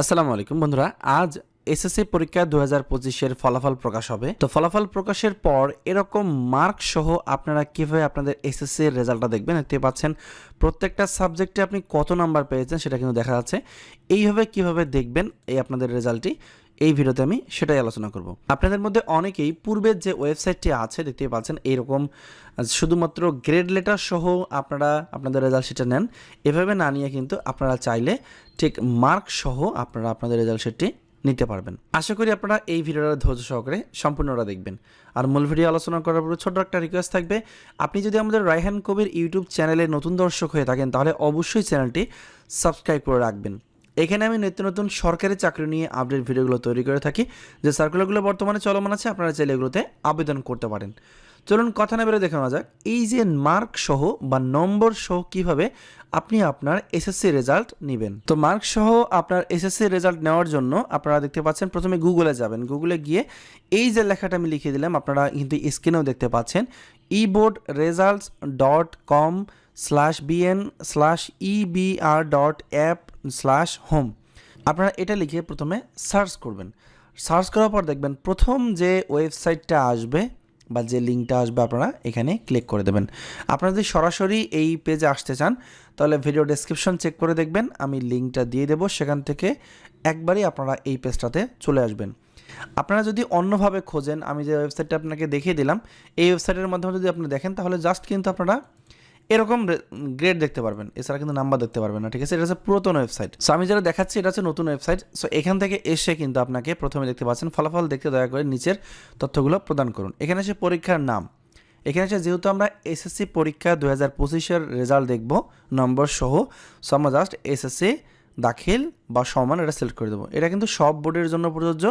আসসালামু আলাইকুম বন্ধুরা, আজ এসএসসি পরীক্ষা দু হাজার পঁচিশের ফলাফল প্রকাশ হবে। তো ফলাফল প্রকাশের পর এরকম মার্ক সহ আপনারা কীভাবে আপনাদের এসএসসি এর রেজাল্টটা দেখবেন দেখতে পাচ্ছেন, প্রত্যেকটা সাবজেক্টে আপনি কত নাম্বার পেয়েছেন সেটা কিন্তু দেখা যাচ্ছে। এইভাবে কীভাবে দেখবেন এই আপনাদের রেজাল্টটি এই ভিডিওতে আমি সেটাই আলোচনা করব। আপনাদের মধ্যে অনেকেই পূর্বের যে ওয়েবসাইটটি আছে দেখতে পাচ্ছেন এইরকম শুধুমাত্র গ্রেড লেটার সহ আপনারা আপনাদের রেজাল্ট শিটটা নেন। এভাবে না নিয়ে কিন্তু আপনারা চাইলে ঠিক মার্ক সহ আপনারা আপনাদের রেজাল্ট শিটটি নিতে পারবেন। আশা করি আপনারা এই ভিডিওটা ধৈর্য সহকারে সম্পূর্ণটা দেখবেন। আর মূল ভিডিও আলোচনা করার পরে ছোট্ট একটা রিকোয়েস্ট থাকবে, আপনি যদি আমাদের রায়হান কবির ইউটিউব চ্যানেলে নতুন দর্শক হয়ে থাকেন, তাহলে অবশ্যই চ্যানেলটি সাবস্ক্রাইব করে রাখবেন। এখানে আমি নিত্য নতুন সরকারি চাকরি নিয়ে আপডেট ভিডিওগুলো তৈরি করে থাকি। যে সার্কুলারগুলো বর্তমানে চলমান আছে, আপনারা চাইলে এগুলোতে আবেদন করতে পারেন। চলুন কথা না বেরো দেখে নেওয়া যাক। এই যে মার্ক সহ বা নম্বর সহ কীভাবে আপনি আপনার এসএসসি রেজাল্ট নেবেন? তো মার্ক সহ আপনার এসএসসি রেজাল্ট নেওয়ার জন্য আপনারা দেখতে পাচ্ছেন, প্রথমে গুগলে যাবেন। গুগলে গিয়ে এই যে লেখাটা আমি লিখে দিলাম, আপনারা কিন্তু স্ক্রিনেও দেখতে পাচ্ছেন। Eboard results dot com slash BN slash EBR dot app slash home আপনারা এটা লিখে প্রথমে সার্চ করবেন। সার্চ করার পর দেখবেন প্রথম যে ওয়েবসাইটটা আসবে বা যে লিঙ্কটা আসবে আপনারা এখানে ক্লিক করে দেবেন। আপনারা যদি সরাসরি এই পেজে আসতে চান, তাহলে ভিডিও ডেসক্রিপশন চেক করে দেখবেন। আমি লিঙ্কটা দিয়ে দেবো, সেখান থেকে একবারই আপনারা এই পেজটাতে চলে আসবেন। আপনারা যদি অন্যভাবে খোঁজেন, আমি যে ওয়েবসাইটটা আপনাকে দেখিয়ে দিলাম, এই ওয়েবসাইটের মাধ্যমে যদি আপনি দেখেন, তাহলে জাস্ট কিন্তু আপনারা এরকম গ্রেড দেখতে পারবেন। এছাড়া কিন্তু নাম্বার দেখতে পারবেন না, ঠিক আছে? এটা হচ্ছে পুরাতন ওয়েবসাইট সো আমি যারা দেখাচ্ছি, এটা হচ্ছে নতুন ওয়েবসাইট সো এখান থেকে এসে কিন্তু আপনাকে প্রথমে দেখতে পাচ্ছেন, ফলাফল দেখতে দয়া করে নিচের তথ্যগুলো প্রদান করুন। এখানে এসে পরীক্ষার নাম। এখানে আছে যেহেতু আমরা এসএসসি পরীক্ষা দু হাজার পঁচিশের রেজাল্ট দেখব, নম্বর সহ সো আমরা জাস্ট এসএসসি দাখিল বা সমান এটা সিলেক্ট করে দেবো। এটা কিন্তু সব বোর্ডের জন্য প্রযোজ্য।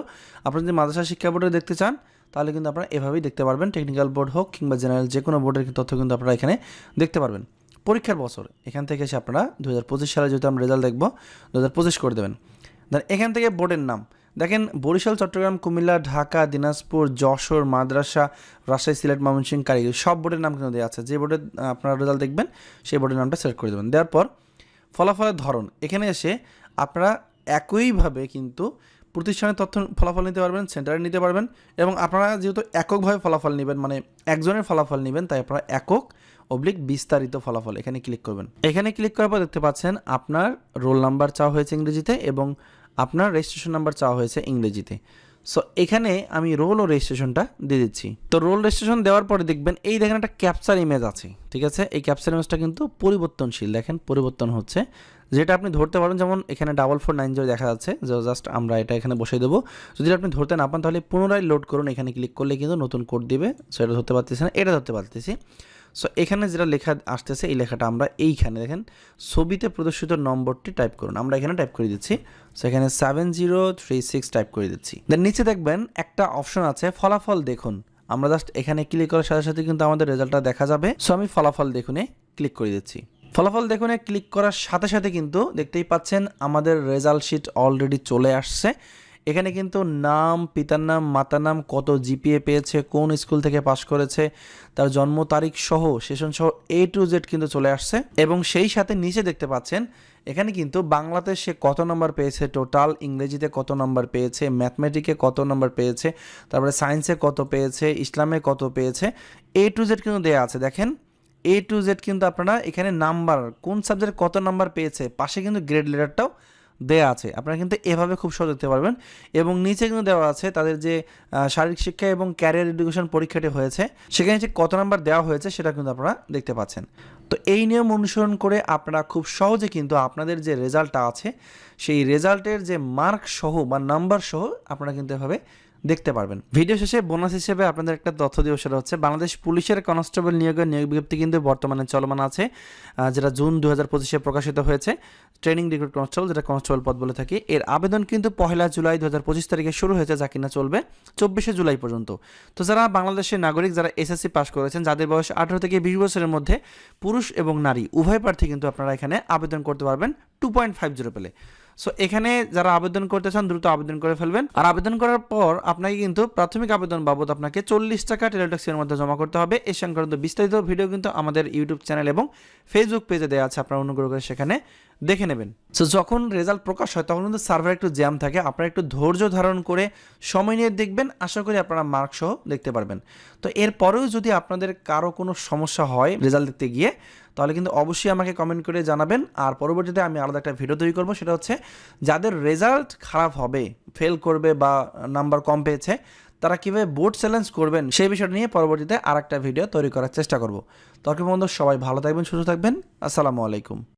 আপনি যদি মাদ্রাসা শিক্ষা বোর্ডে দেখতে চান, তাহলে কিন্তু আপনারা এভাবেই দেখতে পারবেন। টেকনিক্যাল বোর্ড হোক কিংবা জেনারেল যে কোনো বোর্ডের তথ্য কিন্তু আপনারা এখানে দেখতে পারবেন। পরীক্ষার বছর, এখান থেকে এসে আপনারা দু হাজার পঁচিশ সালে যেহেতু আমরা রেজাল্ট দেখব দু হাজার পঁচিশ করে দেবেন। দেন এখান থেকে বোর্ডের নাম। দেখেন বরিশাল, চট্টগ্রাম, কুমিল্লা, ঢাকা, দিনাজপুর, যশোর, মাদ্রাসা, রাজশাহী, সিলেট, ময়মনসিংহ, কারিগরি সব বোর্ডের নাম কিন্তু দেওয়া আছে। যে বোর্ডে আপনারা রেজাল্ট দেখবেন, সেই বোর্ডের নামটা সিলেক্ট করে দেবেন। দেওয়ার পর ফলাফলের ধরন। এখানে এসে আপনারা একইভাবে কিন্তু প্রতিষ্ঠানের তথ্য ফলাফল নিতে পারবেন, সেন্টারে নিতে পারবেন এবং আপনারা যেহেতু এককভাবে ফলাফল নেবেন মানে একজনের ফলাফল নেবেন, তাই আপনারা একক অবলিক বিস্তারিত ফলাফল এখানে ক্লিক করবেন। এখানে ক্লিক করার পর দেখতে পাচ্ছেন আপনার রোল নাম্বার চাওয়া হয়েছে ইংরেজিতে এবং আপনার রেজিস্ট্রেশন নাম্বার চাওয়া হয়েছে ইংরেজিতে। সো এখানে আমি রোল ও রেজিস্ট্রেশনটা দিয়ে দিচ্ছি। তো রোল রেজিস্ট্রেশন দেওয়ার পরে দেখবেন এই দেখেন একটা ক্যাপচার ইমেজ আছে, ঠিক আছে? এই ক্যাপচার ইমেজটা কিন্তু পরিবর্তনশীল। দেখেন, পরিবর্তন হচ্ছে। যেটা আপনি ধরতে পারেন, যেমন এখানে ডাবল ফোর নাইন জিরো দেখা যাচ্ছে, যে জাস্ট আমরা এটা এখানে বসিয়ে দেবো। যদি আপনি ধরতে না পান, তাহলে পুনরায় লোড করুন। এখানে ক্লিক করলে কিন্তু নতুন কোড দিবে। সো এটা ধরতে পারতেছি না, এটা ধরতে পারতেছি। সো এখানে যেটা লেখা আসতেছে, এই লেখাটা আমরা এইখানে দেখেন, ছবিতে প্রদর্শিত নম্বরটি টাইপ করুন। আমরা এখানে টাইপ করে দিচ্ছি। সো এখানে seven zero three six type করে দিচ্ছি। দেন নিচে দেখবেন একটা অপশন আছে, ফলাফল দেখুন। আমরা জাস্ট এখানে ক্লিক করার সাথে সাথে কিন্তু আমাদের রেজাল্টটা দেখা যাবে। সো আমি ফলাফল দেখুনে ক্লিক করে দিচ্ছি। ফলাফল দেখুনে ক্লিক করার সাথে সাথে কিন্তু দেখতেই পাচ্ছেন, আমাদের রেজাল্ট শিট অলরেডি চলে আসছে। এখানে কিন্তু নাম, পিতার নাম, মাতার নাম, কত জিপিএ পেয়েছে, কোন স্কুল থেকে পাশ করেছে, তার জন্ম তারিখ সহ, সেশন সহ এ টু জেড কিন্তু চলে আসছে। এবং সেই সাথে নিচে দেখতে পাচ্ছেন, এখানে কিন্তু বাংলাতে সে কত নম্বর পেয়েছে, টোটাল, ইংরেজিতে কত নম্বর পেয়েছে, ম্যাথমেটিকে কত নম্বর পেয়েছে, তারপরে সায়েন্সে কত পেয়েছে, ইসলামে কত পেয়েছে এ টু জেড কিন্তু দেওয়া আছে। দেখেন এ টু জেড কিন্তু আপনারা এখানে নাম্বার, কোন সাবজেক্ট কত নাম্বার পেয়েছে, পাশে কিন্তু গ্রেড লেটারটাও দেয়া আছে। আপনারা কিন্তু এভাবে খুব সহজ দেখতে পারবেন। এবং নিচে কিন্তু দেওয়া আছে তাদের যে শারীরিক শিক্ষা এবং ক্যারিয়ার এডুকেশন পরীক্ষাটি হয়েছে, সেখানে যে কত নাম্বার দেওয়া হয়েছে সেটা কিন্তু আপনারা দেখতে পাচ্ছেন। তো এই নিয়ম অনুসরণ করে আপনারা খুব সহজে কিন্তু আপনাদের যে রেজাল্টটা আছে, সেই রেজাল্টের যে মার্ক সহ বা নাম্বার সহ আপনারা কিন্তু এভাবে দেখতে পারবেন। ভিডিও শেষে বোনাস হিসেবে আপনাদের একটা তথ্য দিয়ে সেটা হচ্ছে বাংলাদেশ পুলিশের কনস্টেবল নিয়োগের নিয়োগ বিজ্ঞপ্তি কিন্তু বর্তমানে চলমান আছে যেটা জুন দু হাজার পঁচিশে প্রকাশিত হয়েছে। ট্রেনিং রিক্রুট কনস্টেবল যেটা কনস্টেবল পদ বলে থাকি, এর আবেদন কিন্তু পহেলা জুলাই দু হাজার পঁচিশ তারিখে শুরু হয়েছে, যা কিনা চলবে চব্বিশে জুলাই পর্যন্ত। তো যারা বাংলাদেশের নাগরিক, যারা এসএসসি পাস করেছেন, যাদের বয়স আঠারো থেকে বিশ বছরের মধ্যে, পুরুষ এবং নারী, উভয় প্রার্থী কিন্তু আপনারা এখানে আবেদন করতে পারবেন টু পয়েন্ট ফাইভ জিরো পেলে। সো এখানে যারা আবেদন করতে চান, দ্রুত আবেদন করে ফেলবেন। আর আবেদন করার পর আপনাকে কিন্তু প্রাথমিক আবেদন বাবদ আপনাকে চল্লিশ টাকা টেলিটক্সের মধ্যে জমা করতে হবে। এ সংক্রান্ত বিস্তারিত ভিডিও কিন্তু আমাদের ইউটিউব চ্যানেল এবং ফেসবুক পেজে দেওয়া আছে। আপনার অনুগ্রহ করে সেখানে দেখে নেবেন। সো যখন রেজাল্ট প্রকাশ হয়, তখন কিন্তু সার্ভার একটু জ্যাম থাকে। আপনারা একটু ধৈর্য ধারণ করে সময় নিয়ে দেখবেন। আশা করি আপনারা মার্ক সহ দেখতে পারবেন। তো এরপরেও যদি আপনাদের কারও কোনো সমস্যা হয় রেজাল্ট দেখতে গিয়ে, তাহলে কিন্তু অবশ্যই আমাকে কমেন্ট করে জানাবেন। আর পরবর্তীতে আমি আলাদা একটা ভিডিও তৈরি করব। সেটা হচ্ছে, যাদের রেজাল্ট খারাপ হবে ফেল করবে বা নাম্বার কম পেয়েছে, তারা কীভাবে বোর্ড চ্যালেঞ্জ করবেন সেই বিষয়টা নিয়ে পরবর্তীতে আর একটা ভিডিও তৈরি করার চেষ্টা করব। তখন বন্ধু, সবাই ভালো থাকবেন, সুস্থ থাকবেন। আসসালামু আলাইকুম।